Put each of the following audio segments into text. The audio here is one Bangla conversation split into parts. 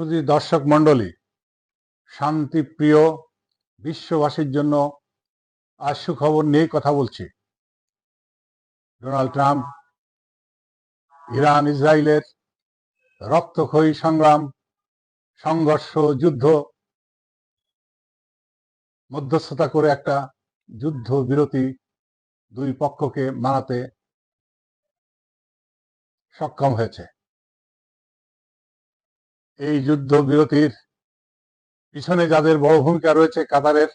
শুধু দর্শক মণ্ডলী, শান্তিপ্রিয় বিশ্ববাসীর জন্য আজ সুখবর নিয়ে কথা বলছি। ডোনাল্ড ট্রাম্প, ইরান, ইসরায়েলের রক্তক্ষয়ী সংগ্রাম, সংঘর্ষ, যুদ্ধ, মধ্যস্থতা করে একটা যুদ্ধ বিরতি দুই পক্ষকে মানাতে সক্ষম হয়েছে। এই যুদ্ধ বিরতির পিছনে যাদের বড় ভূমিকা রয়েছে কাতারের,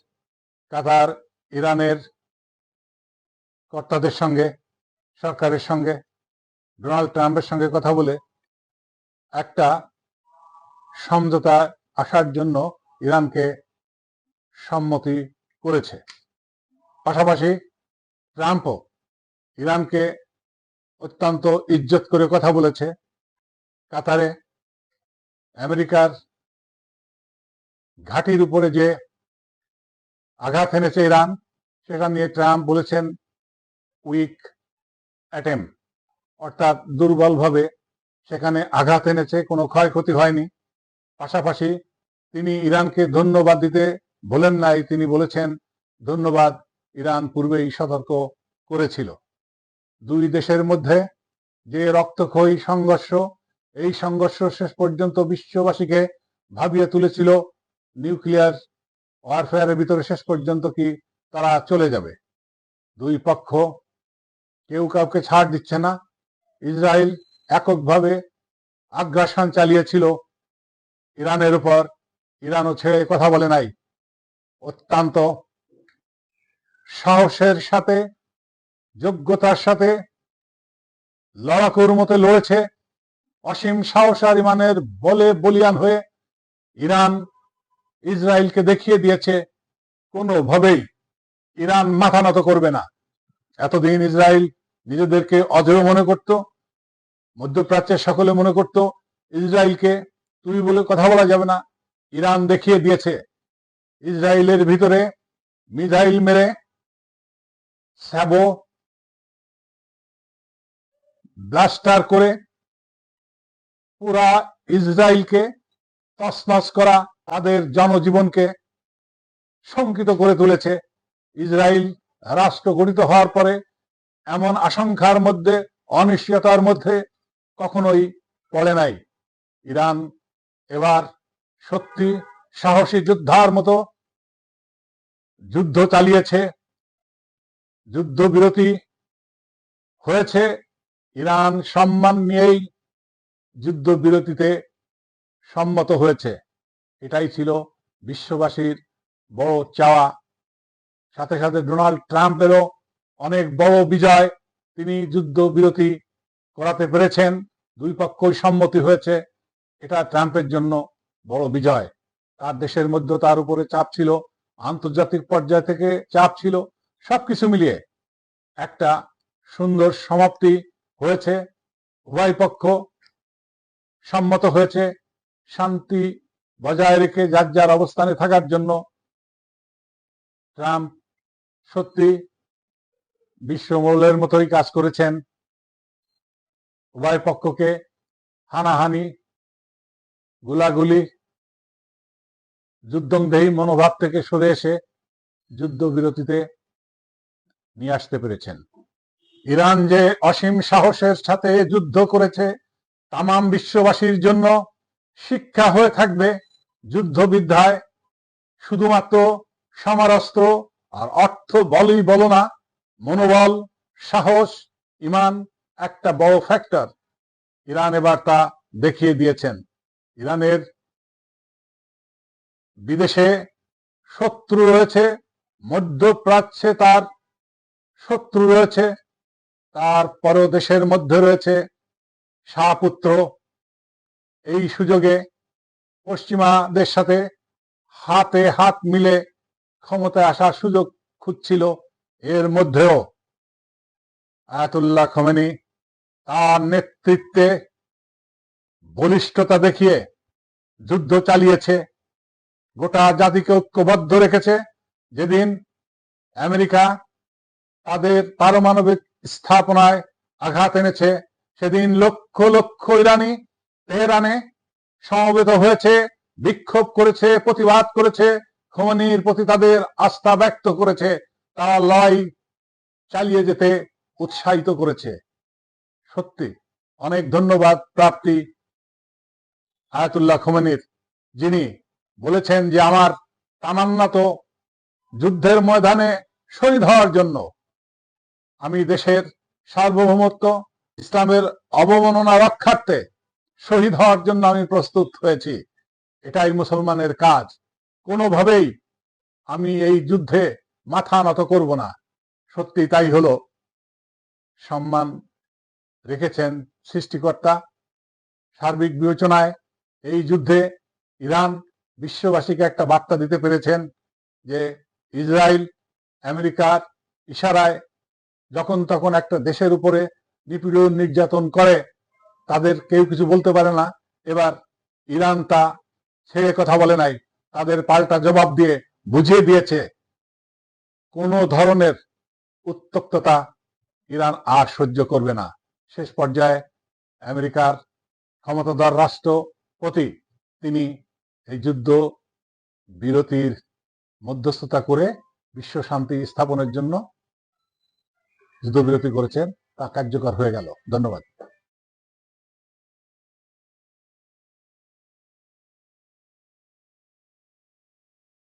কাতার, ইরানের কর্তাদের সঙ্গে, সরকারের সঙ্গে, ডোনাল্ড ট্রাম্পের সঙ্গে কথা বলে একটা সমঝোতা আসার জন্য ইরানকে সম্মতি করেছে। পাশাপাশি ট্রাম্পও ইরানকে অত্যন্ত ইজ্জত করে কথা বলেছে। কাতারে আমেরিকার ঘাটির উপরে যে আঘাত এনেছে ইরান, সেটা নিয়ে ট্রাম্প বলেছেন উইক অ্যাটেম, অর্থাৎ দুর্বলভাবে সেখানে আঘাত এনেছে, কোনো ক্ষয়ক্ষতি হয়নি। পাশাপাশি তিনি ইরানকে ধন্যবাদ দিতে বলেন নাই, তিনি বলেছেন ধন্যবাদ ইরান পূর্বেই সতর্ক করেছিল। দুই দেশের মধ্যে যে রক্তক্ষয়ী সংঘর্ষ এই সংঘর্ষ শেষ পর্যন্ত বিশ্ববাসীকে ভাবিয়ে তুলেছিল নিউক্লিয়ার ওয়ারফেয়ারের ভিতরে শেষ পর্যন্ত কি তারা চলে যাবে। দুই পক্ষ কেউ কাউকে ছাড় দিচ্ছে না। ইসরায়েল এককভাবে আগ্রাসন চালিয়েছিল ইরানের উপর। ইরানও ছেড়ে কথা বলে নাই। অত্যন্ত সাহসের সাথে, যোগ্যতার সাথে লড়াকুর মতো লড়েছে। অসীম সাহস আর ইমানের বলে বলিয়ান হয়ে ইরান ইসরায়েলকে দেখিয়ে দিয়েছে, কোনোভাবেই ইরান মাথা নত করবে না। এতদিন ইসরায়েল নিজেদেরকে অজেয় মনে করত, মধ্যপ্রাচ্যের সকলে মনে করত, ইসরায়েলকে তুই বলে কথা বলা যাবে না, ইরান দেখিয়ে দিয়েছে। ইসরায়েলের ভিতরে মিসাইল মেরে স্যাবো ব্লাস্টার করে পুরা ইসরায়েলকে তসনস করা, তাদের জনজীবনকে শঙ্কিত করে তুলেছে। ইসরায়েল রাষ্ট্র গঠিত হওয়ার পরে এমন আশঙ্কার মধ্যে, অনিশ্চয়তার মধ্যে কখনোই পড়ে নাই। ইরান এবার সত্যি সাহসী যোদ্ধার মতো যুদ্ধ চালিয়েছে। যুদ্ধ বিরতি হয়েছে। ইরান সম্মান নিয়েই যুদ্ধ বিরতিতে সম্মত হয়েছে। এটাই ছিল বিশ্ববাসীর বড় চাওয়া। সাথে সাথে ডোনাল্ড ট্রাম্পেরও অনেক বড় বিজয় তিনি যুদ্ধ বিরতি করাতে পেরেছেন। দুই পক্ষই সম্মতি হয়েছে। এটা ট্রাম্পের জন্য বড় বিজয়। তার দেশের মধ্যে তার উপরে চাপ ছিল, আন্তর্জাতিক পর্যায় থেকে চাপ ছিল, সবকিছু মিলিয়ে একটা সুন্দর সমাপ্তি হয়েছে। উভয় পক্ষ সম্মত হয়েছে। শান্তি বজায় রেখে যার যার অবস্থানে থাকার জন্য ট্রাম্প সত্যি বিশ্বমৌলের মতোই কাজ করেছেন। উভয় পক্ষকে হানাহানি, গুলাগুলি যুদ্ধংদেহী মনোভাব থেকে সরে এসে যুদ্ধ বিরতিতে নিয়ে আসতে পেরেছেন। ইরান যে অসীম সাহসের সাথে যুদ্ধ করেছে তাম বিশ্ববাসীর জন্য শিক্ষা হয়ে থাকবে যুদ্ধবিদ্যায়। শুধুমাত্র সমরাস্ত্র আর অর্থ বলই বলো না, মনোবল, সাহস, ইমান একটা বড় ফ্যাক্টর ইরান এবার তা দেখিয়ে দিয়েছেন। ইরানের বিদেশে শত্রু রয়েছে, মধ্যপ্রাচ্যে তার শত্রু রয়েছে তার পর দেশের মধ্যে রয়েছে শাহপুত্র এই সুযোগে পশ্চিমাদের সাথে হাতে হাত মিলে ক্ষমতায় আসার সুযোগ খুঁজছিল এর মধ্যেও। আয়াতুল্লাহ খমেনি তার নেতৃত্বে বলিষ্ঠতা দেখিয়ে যুদ্ধ চালিয়েছে, গোটা জাতিকে ঐক্যবদ্ধ রেখেছে। যেদিন আমেরিকা তাদের পারমাণবিক স্থাপনায় আঘাত এনেছে সেদিন লক্ষ লক্ষ ইরানি, তেহরানে সমবেত হয়েছে, বিক্ষোভ করেছে, প্রতিবাদ করেছে, খোমেনির প্রতি তাদের আস্থা ব্যক্ত করেছে, তারা লড়াই চালিয়ে যেতে উৎসাহিত করেছে। সত্যি, অনেক ধন্যবাদ প্রাপ্তি আয়াতুল্লাহ খোমেনির, যিনি বলেছেন যে আমার তামান্না তো যুদ্ধের ময়দানে শহীদ হওয়ার জন্য। আমি দেশের সার্বভৌমত্ব ইসলামের অবমাননা রক্ষার্থে শহীদ হওয়ার জন্য আমি প্রস্তুত হয়েছি। এটাই মুসলমানের কাজ। কোনোভাবেই আমি এই যুদ্ধে মাথা নত করব না। সত্যি তাই হলো। সম্মান রেখেছেন সৃষ্টিকর্তা। সার্বিক বিবেচনায় এই যুদ্ধে ইরান বিশ্ববাসীকে একটা বার্তা দিতে পেরেছেন যে ইসরায়েল আমেরিকার ইশারায় যখন তখন একটা দেশের উপরে নিপীড়ন নির্যাতন করে, তাদের কেউ কিছু বলতে পারে না। এবার ইরান তা ছেড়ে কথা বলে নাই, তাদের পাল্টা জবাব দিয়ে বুঝিয়ে দিয়েছে। কোনো ধরনের উত্তক্ততা ইরান আর সহ্য করবে না। শেষ পর্যায়ে আমেরিকার ক্ষমতাধর রাষ্ট্রপতি, তিনি এই যুদ্ধ বিরতির মধ্যস্থতা করে বিশ্ব শান্তি স্থাপনের জন্য যুদ্ধবিরতি করেছেন। তা কার্যকর হয়ে গেল। ধন্যবাদ।